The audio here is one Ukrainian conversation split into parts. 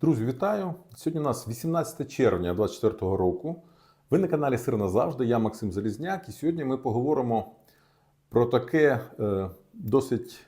Друзі, вітаю! Сьогодні у нас 18 червня 2024 року. Ви на каналі Сир назавжди. Я Максим Залізняк, і сьогодні ми поговоримо про таке е, досить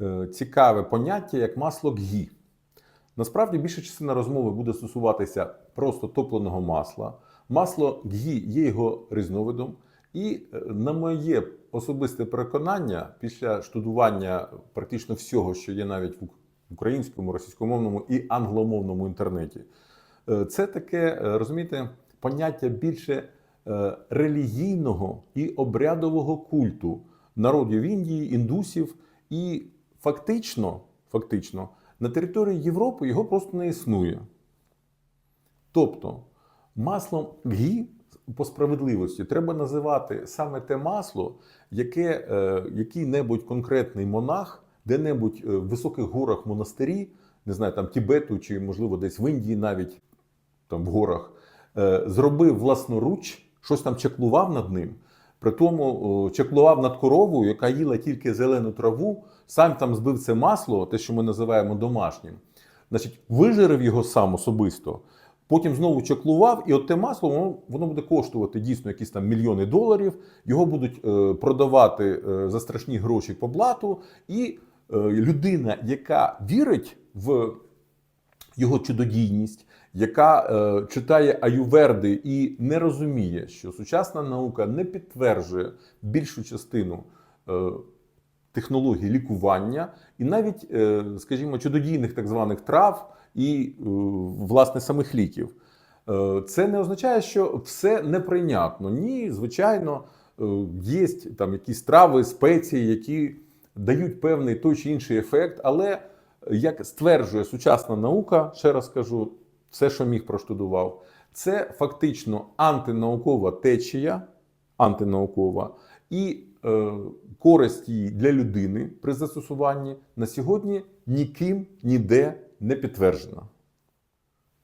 е, цікаве поняття, як масло ґі. Насправді більша частина розмови буде стосуватися просто топленого масла. Масло ґі є його різновидом, і, е, на моє особисте переконання, після штудування практично всього, що є навіть в українському, російськомовному і англомовному інтернеті, е, це таке, е, розумієте, поняття більше е, релігійного і обрядового культу народів Індії, індусів, і фактично, фактично на території Європи його просто не існує. Тобто маслом ґі по справедливості треба називати саме те масло, яке е, який-небудь конкретний монах, де-небудь е, в високих горах монастирі, не знаю, там Тібету чи, можливо, десь в Індії навіть там в горах, е, зробив власноруч, щось там чаклував над ним. При тому о, чаклував над коровою, яка їла тільки зелену траву, сам там збив це масло, те, що ми називаємо домашнім. Значить, вижирив його сам особисто, потім знову чаклував, і от те масло воно, воно буде коштувати дійсно якісь там мільйони доларів. Його будуть е, продавати е, за страшні гроші по блату. І людина, яка вірить в його чудодійність, яка е, читає аюверди і не розуміє, що сучасна наука не підтверджує більшу частину е, технологій лікування, і навіть, е, скажімо, чудодійних так званих трав і е, власне самих ліків. Е, Це не означає, що все неприйнятно. Ні, звичайно, е, є там якісь трави, спеції, які дають певний той чи інший ефект, але як стверджує сучасна наука, ще раз кажу, все, що міг проштудував, це фактично антинаукова течія, антинаукова, і е, користь її для людини при застосуванні на сьогодні ніким ніде не підтверджена.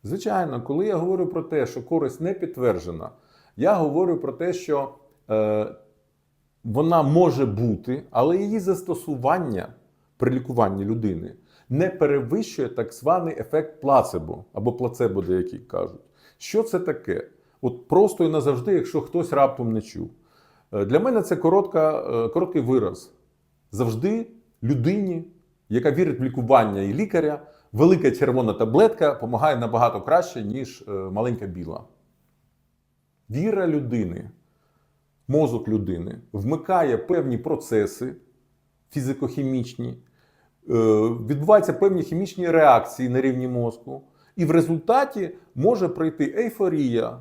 Звичайно, коли я говорю про те, що користь не підтверджена, я говорю про те, що е, вона може бути, але її застосування при лікуванні людини не перевищує так званий ефект плацебо або плацебо, деякі кажуть. Що це таке? От просто і назавжди, якщо хтось раптом не чув. Е, Для мене це коротка, е, короткий вираз. Завжди людині, яка вірить в лікування і лікаря, велика червона таблетка допомагає набагато краще, ніж е, маленька біла. Віра людини, мозок людини вмикає певні процеси фізико-хімічні, е, відбуваються певні хімічні реакції на рівні мозку, і в результаті може прийти ейфорія,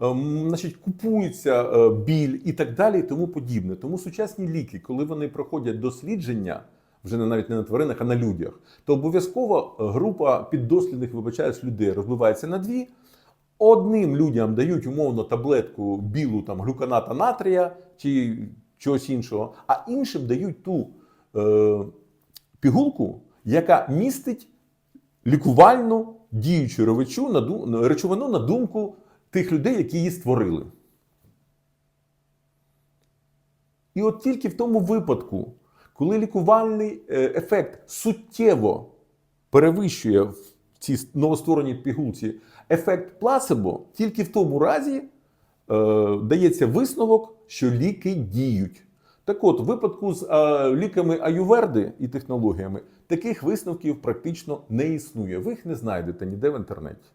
ем, значить, купується е, біль і так далі, і тому подібне. Тому сучасні ліки, коли вони проходять дослідження, вже навіть не на тваринах, а на людях, то обов'язково група піддослідних, вибачаюсь, людей розбивається на дві. Одним людям дають умовно таблетку білу там глюканата натрія чи чогось іншого, а іншим дають ту е, пігулку, яка містить лікувальну діючу речовину на думку тих людей, які її створили. І от тільки в тому випадку, коли лікувальний е, ефект суттєво перевищує цій новоствореній пігулці ефект плацебо, тільки в тому разі е, дається висновок, що ліки діють. Так от, в випадку з е, ліками аюверди і технологіями таких висновків практично не існує. Ви їх не знайдете ніде в інтернеті.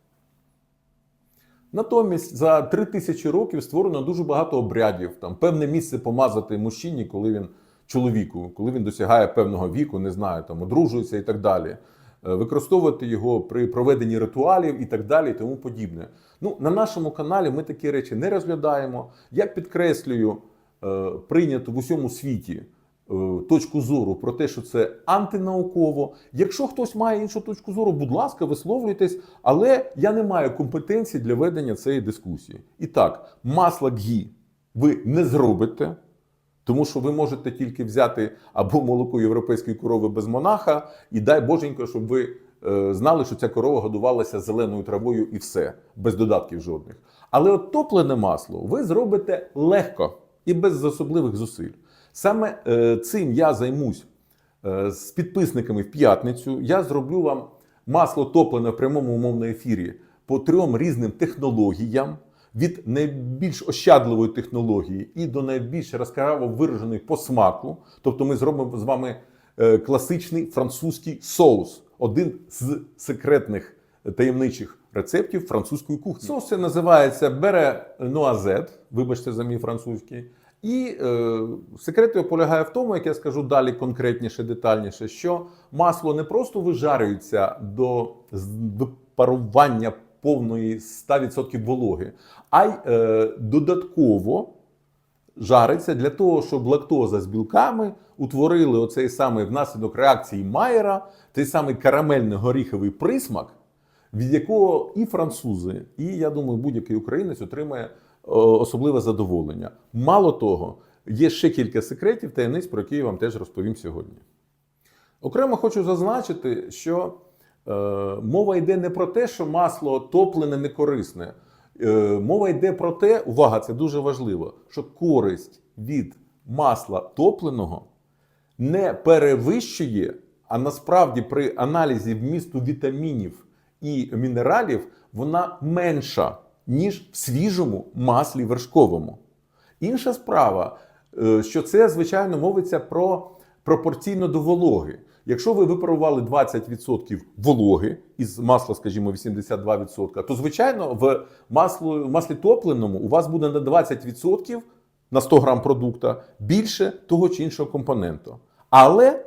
Натомість за три тисячі років створено дуже багато обрядів. Там певне місце помазати мужчині, коли він чоловіку, коли він досягає певного віку, не знаю, там одружується і так далі. Е, Використовувати його при проведенні ритуалів і так далі, і тому подібне. Ну, на нашому каналі ми такі речі не розглядаємо. Я підкреслюю е, прийняту в усьому світі е, точку зору про те, що це антинауково. Якщо хтось має іншу точку зору, будь ласка, висловлюйтесь, але я не маю компетенції для ведення цієї дискусії. І так, масло ґі ви не зробите. Тому що ви можете тільки взяти або молоко європейської корови без монаха, і дай боженько, щоб ви е, знали, що ця корова годувалася зеленою травою і все, без додатків жодних. Але от топлене масло ви зробите легко і без особливих зусиль. Саме е, цим я займусь е, з підписниками в п'ятницю. Я зроблю вам масло топлене в прямому умовному ефірі по трьом різним технологіям. Від найбільш ощадливої технології і до найбільш яскраво вираженої по смаку. Тобто ми зробимо з вами е, класичний французький соус, один з секретних таємничих рецептів французької кухні. Соус це називається бере нуазет, вибачте за мій французький. І е, секрет його полягає в тому, як я скажу далі конкретніше, детальніше, що масло не просто вижарюється до випарування повної 100% вологи, а й е, додатково жариться для того, щоб лактоза з білками утворили оцей самий внаслідок реакції Майера, той самий карамельно-горіховий присмак, від якого і французи, і я думаю, будь-який українець отримає о, особливе задоволення. Мало того, є ще кілька секретів, таємниць, про які я вам теж розповім сьогодні. Окремо хочу зазначити, що е, мова йде не про те, що масло топлене не корисне. Е, мова йде про те, увага, це дуже важливо, що користь від масла топленого не перевищує, а насправді при аналізі вмісту вітамінів і мінералів вона менша, ніж в свіжому маслі вершковому. Інша справа, е, що це, звичайно, мовиться про пропорційно до вологи. Якщо ви випарували 20% вологи із масла, скажімо, 82%, то звичайно в маслу, в маслі топленому у вас буде на 20% на 100 грам продукта більше того чи іншого компоненту. Але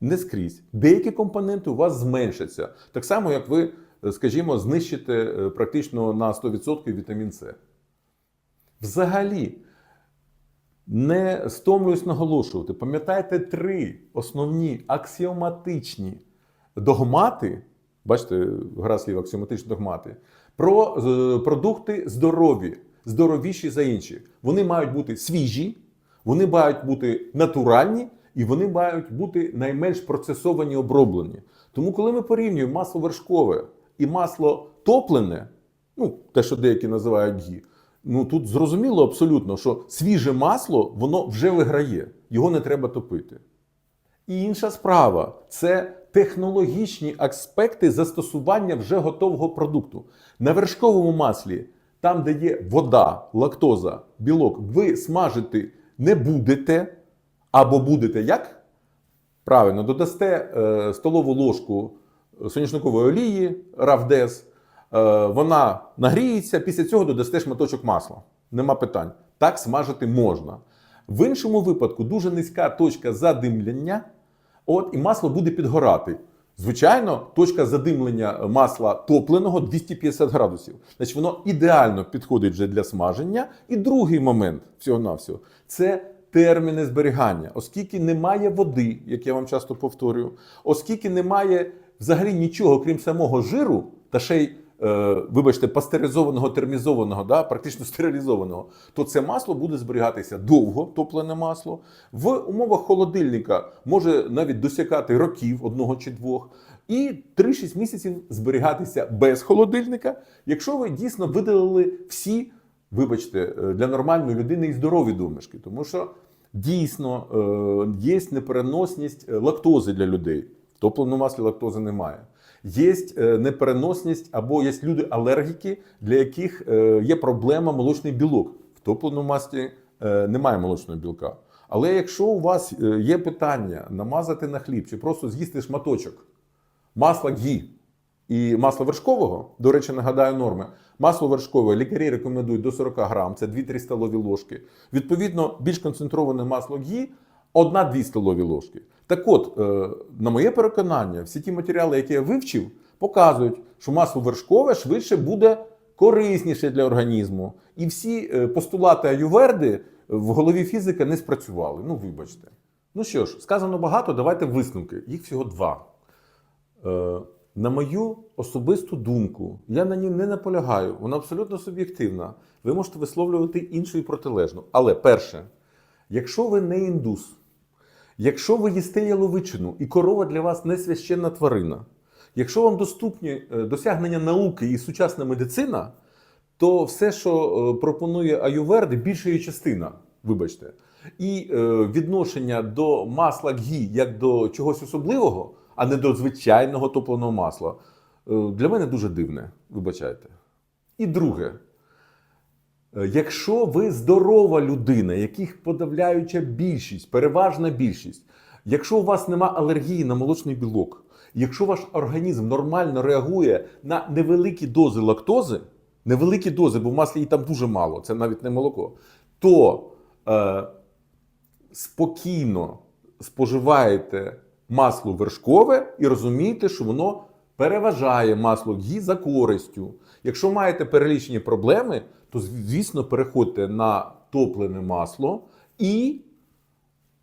не скрізь. Деякі компоненти у вас зменшаться. Так само, як ви, скажімо, знищите е, практично на 100% вітамін С. Взагалі, не стомлююсь наголошувати. Пам'ятайте три основні аксіоматичні догмати. Бачите, гра слів аксіоматичні догмати. Про продукти здорові, здоровіші за інші. Вони мають бути свіжі, вони мають бути натуральні і вони мають бути найменш процесовані оброблені. Тому, коли ми порівнюємо масло вершкове і масло топлене, ну те, що деякі називають гі, ну тут зрозуміло абсолютно, що свіже масло воно вже виграє, його не треба топити. І інша справа це технологічні аспекти застосування вже готового продукту. На вершковому маслі, там, де є вода, лактоза, білок, ви смажити не будете, або будете як? Правильно, додасте е, столову ложку соняшникової олії, равдес, е, вона нагріється, після цього додасте шматочок масла. Нема питань. Так смажити можна. В іншому випадку дуже низька точка задимлення, от, і масло буде підгорати. Звичайно, точка задимлення масла топленого 250 градусів. Значить, воно ідеально підходить вже для смаження. І другий момент всього-навсього це терміни зберігання, оскільки немає води, як я вам часто повторюю, оскільки немає взагалі нічого, крім самого жиру, та ще й, е, вибачте, пастеризованого, термізованого, да, практично стерилізованого, то це масло буде зберігатися довго, топлене масло. В умовах холодильника може навіть досягати років одного чи двох. І 3-6 місяців зберігатися без холодильника, якщо ви дійсно видалили всі вибачте, е, для нормальної людини і здорові домішки, тому що дійсно е, є непереносність е, лактози для людей. В топленому маслі лактози немає. Є е, непереносність або є люди-алергіки, для яких е, є проблема молочний білок. В топленому маслі е, немає молочного білка. Але якщо у вас є питання намазати на хліб чи просто з'їсти шматочок масла гі і масла вершкового, до речі, нагадаю норми. Масло вершкове лікарі рекомендують до 40 грам, це 2-3 столові ложки. Відповідно, більш концентроване масло гі 1-2 столові ложки. Так от, е, на моє переконання, всі ті матеріали, які я вивчив, показують, що масло вершкове швидше буде корисніше для організму. І всі е, постулати аюверди в голові фізика не спрацювали. Ну, вибачте. Ну що ж, сказано багато, давайте висновки. Їх всього два. Е, на мою особисту думку, я на ній не наполягаю, вона абсолютно суб'єктивна. Ви можете висловлювати іншу і протилежну. Але перше, якщо ви не індус, якщо ви їсте яловичину і корова для вас не священна тварина, якщо вам доступні е, досягнення науки і сучасна медицина, то все, що е, пропонує Аюверди, більша її частина, вибачте. І е, відношення до масла гі як до чогось особливого, а не до звичайного топленого масла. Для мене дуже дивне, вибачайте. І друге, Якщо ви здорова людина, яких подавляюча більшість, переважна більшість, якщо у вас нема алергії на молочний білок, якщо ваш організм нормально реагує на невеликі дози лактози, невеликі дози, бо в маслі її там дуже мало, це навіть не молоко, то е, спокійно споживаєте масло вершкове і розумієте, що воно переважає масло гі за користю. Якщо маєте перелічені проблеми, то звісно переходьте на топлене масло і.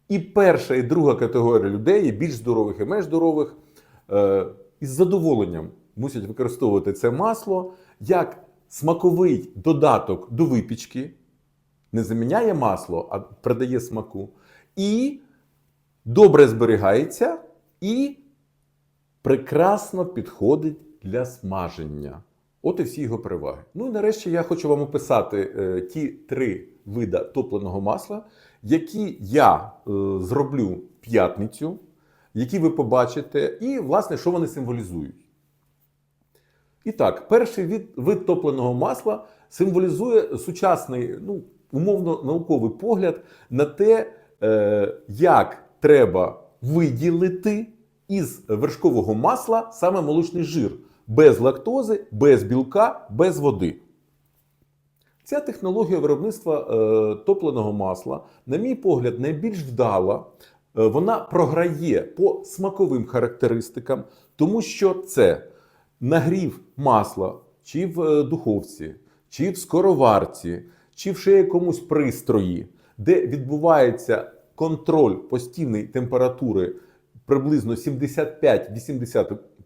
І перша і друга категорія людей, і більш здорових і менш здорових, е, із задоволенням мусять використовувати це масло як смаковий додаток до випічки, не заміняє масло, а придає смаку, і добре зберігається, і прекрасно підходить для смаження. От і всі його переваги. Ну і нарешті я хочу вам описати е, ті три вида топленого масла, які я е, зроблю п'ятницю, які ви побачите, і, власне, що вони символізують. І так, перший від, вид топленого масла символізує сучасний, ну, умовно науковий погляд на те, е, як треба виділити із вершкового масла саме молочний жир без лактози, без білка, без води. Ця технологія виробництва е, топленого масла, на мій погляд, найбільш вдала. Е, вона програє по смаковим характеристикам, тому що це нагрів масла чи в е, духовці, чи в скороварці, чи в ще якомусь пристрої, де відбувається контроль постійної температури приблизно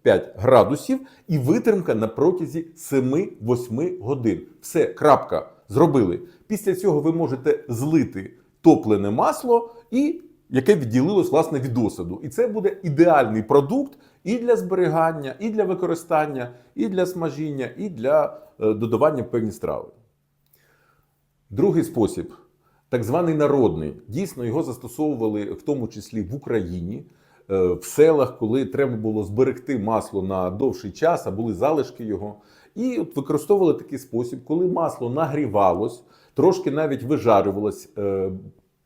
75-85 градусів і витримка на протязі 7-8 годин. Все, крапка. Зробили. Після цього ви можете злити топлене масло, і яке відділилось власне від осаду. І це буде ідеальний продукт і для зберігання, і для використання, і для смажіння, і для е, додавання певні страви. Другий спосіб, так званий народний. Дійсно, його застосовували в тому числі в Україні, в селах, коли треба було зберегти масло на довший час, а були залишки його. І от використовували такий спосіб, коли масло нагрівалось, трошки навіть вижарювалось е,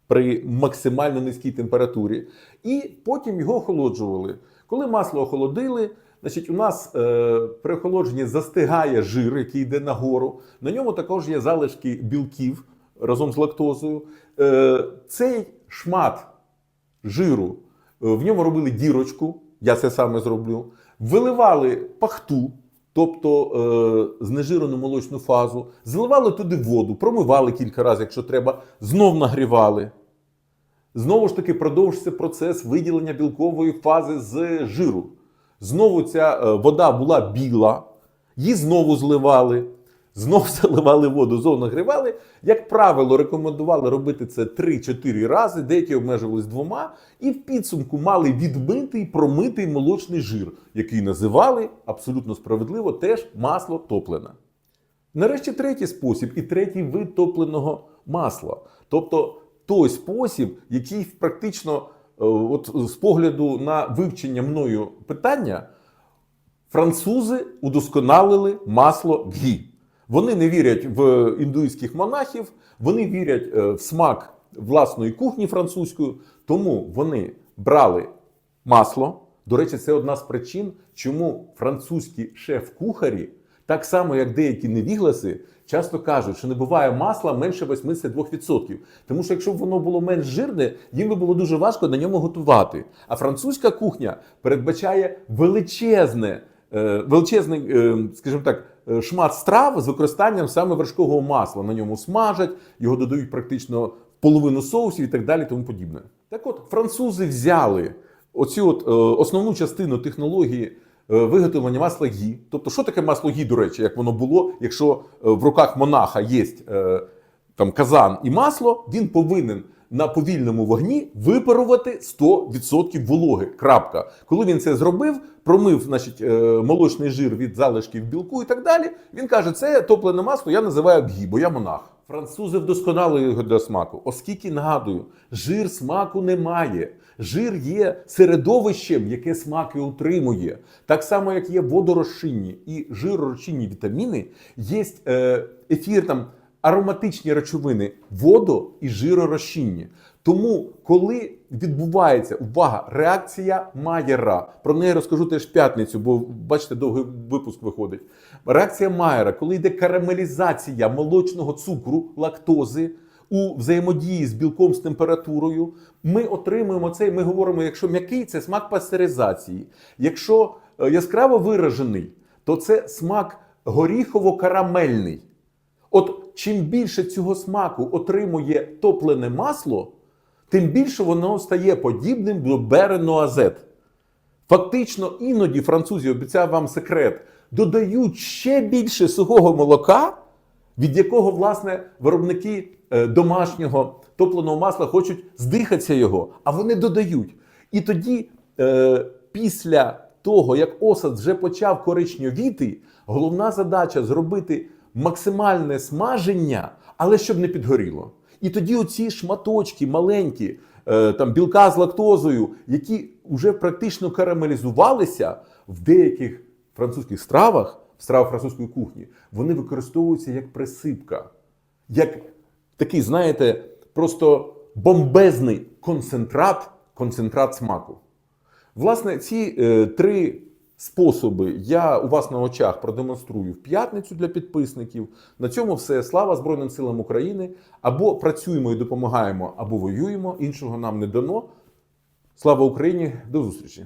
при максимально низькій температурі, і потім його охолоджували. Коли масло охолодили, значить, у нас е, при охолодженні застигає жир, який йде нагору. На ньому також є залишки білків разом з лактозою. Е, цей шмат жиру е, в ньому робили дірочку, я це саме зроблю. Виливали пахту, тобто е, знежирену молочну фазу, заливали туди воду, промивали кілька разів, якщо треба, знов нагрівали. Знову ж таки, продовжився процес виділення білкової фази з жиру. Знову ця е, вода була біла, її знову зливали, знову заливали воду, знову нагрівали. Як правило, рекомендували робити це 3-4 рази, деякі обмежувались двома, і в підсумку мали відмитий промитий молочний жир, який називали абсолютно справедливо теж масло топлене. Нарешті третій спосіб і третій вид топленого масла. Тобто той спосіб, який практично, е, от з погляду на вивчення мною питання, французи удосконалили масло гі. Вони не вірять в індуїзьких монахів, вони вірять е, в смак власної кухні французької, тому вони брали масло. До речі, це одна з причин, чому французькі шеф-кухарі, так само як деякі невігласи, часто кажуть, що не буває масла менше 82%. Тому що якщо б воно було менш жирне, їм би було дуже важко на ньому готувати. А французька кухня передбачає величезне, величезний, е, скажімо так, е, шмат страв з використанням саме вершкового масла. На ньому смажать, його додають практично половину соусів і так далі, тому подібне. Так от, французи взяли оцю от, е, основну частину технології е, виготовлення масла гі. Тобто, що таке масло гі, до речі, як воно було, якщо е, в руках монаха є е, там казан і масло, він повинен на повільному вогні випарувати 100% вологи. Крапка. Коли він це зробив, промив значить, е, молочний жир від залишків білку і так далі. Він каже: це топлене масло, я називаю гі, бо я монах. Французи вдосконалили його для смаку, оскільки нагадую, жир смаку немає. Жир є середовищем, яке смаки утримує. Так само, як є водорозчинні і жиророзчинні вітаміни, є е, ефір там ароматичні речовини водо і жиророзчинні. Тому, коли відбувається увага, реакція Майера, про неї розкажу теж в п'ятницю, бо бачите, довгий випуск виходить. Реакція Майера, коли йде карамелізація молочного цукру, лактози у взаємодії з білком з температурою, ми отримуємо цей. Ми говоримо, якщо м'який, це смак пастеризації. Якщо е, яскраво виражений, то це смак горіхово-карамельний. От чим більше цього смаку отримує топлене масло, тим більше воно стає подібним до береноазет. Фактично, іноді французи, обіцяю вам секрет, додають ще більше сухого молока, від якого, власне, виробники е, домашнього топленого масла хочуть здихатися його, а вони додають. І тоді, е, після того, як осад вже почав коричневіти, головна задача зробити максимальне смаження, але щоб не підгоріло. І тоді оці шматочки маленькі, е, там білка з лактозою, які вже практично карамелізувалися в деяких французьких стравах, в стравах французької кухні, вони використовуються як присипка, як такий, знаєте, просто бомбезний концентрат, концентрат смаку. Власне, ці е, три способи я у вас на очах продемонструю в п'ятницю для підписників. На цьому все. Слава Збройним силам України. Або працюємо і допомагаємо, або воюємо. Іншого нам не дано. Слава Україні! До зустрічі!